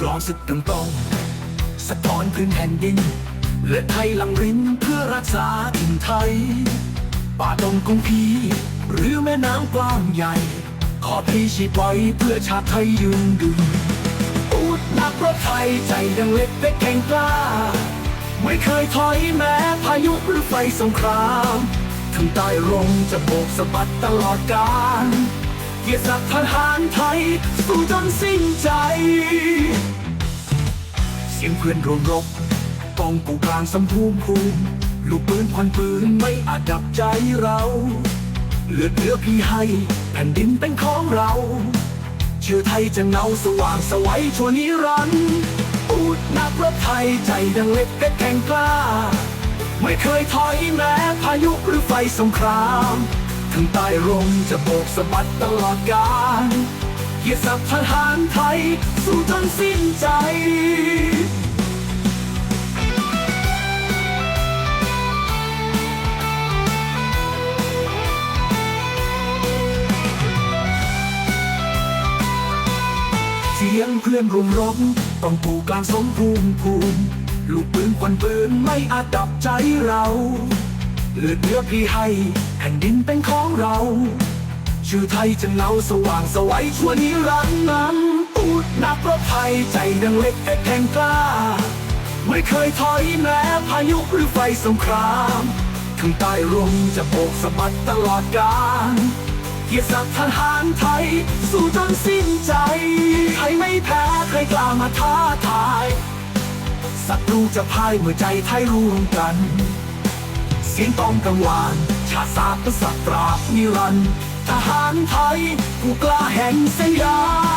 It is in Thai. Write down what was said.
ความสึกตรงตรงสะท้อนพื้นแผ่นดินเลือดไทยหลังรินเพื่อรักษาถิ่นไทย ป่าดงกงพี หรือแม่น้ำกว้างใหญ่ ขอพี่ชีพไว้เพื่อชาติไทยยืนดึงอูดนักรบไทยใจดังเล็กเป็กแข่งกล้า ไม่เคยถอยแม้พายุหรือไฟสงครามถึงใต้รงจะโบกสะบัดตลอดกาล กียรติศักดิ์ทหารไทย สู้จนสิ้นใจ เสียงเพื่อนรวมรบกองกูกลางสำภูมิภูมิลูกปืนควันปืนไม่อาจดับใจเราเลือดเลือพี่ให้แผ่นดินเป็นของเรา เชื่อไทยจะเงาสว่างสวัยชั่วนิรันดร์อูดนักรบไทยใจดังเล็กเพชรแข่งกล้า ไม่เคยถอยแม้พายุหรือไฟสงคราม ถึงใต้ร่มจะโบกสะบัดตลอดกาลเกียรติศักดิ์ทหารไทย สู้จนสิ้นใจเสียงเพื่อนรวมรบต้องปูกลางสมภูมิภูมิลูกปืนควันปืนไม่อาจดับใจเรา เลือดเนื้อพี่ให้ แผ่นดินเป็นของเรา ชื่อไทยจะเงาสว่างสวัยชั่วนิรันดร์นั้นอูดนักรบไทยใจดังเล็กแต่แข็งกล้า ไม่เคยถอยแม้พายุหรือไฟสงครามถึงใต้ร่มจะโบกสะบัดตลอดกาลเกียรติศักดิ์ทหารไทย สู้จนสิ้นใจไทยไม่แพ้ใครกล้ามาท้าทายศัตรูจะพ่ายเมื่อใจไทยรวมกัน เสียงต้องกังวาน ชาติศาสตร์สัตว์ตราบนิรันดร์ทหารไทย ผู้กล้าแห่งสยาม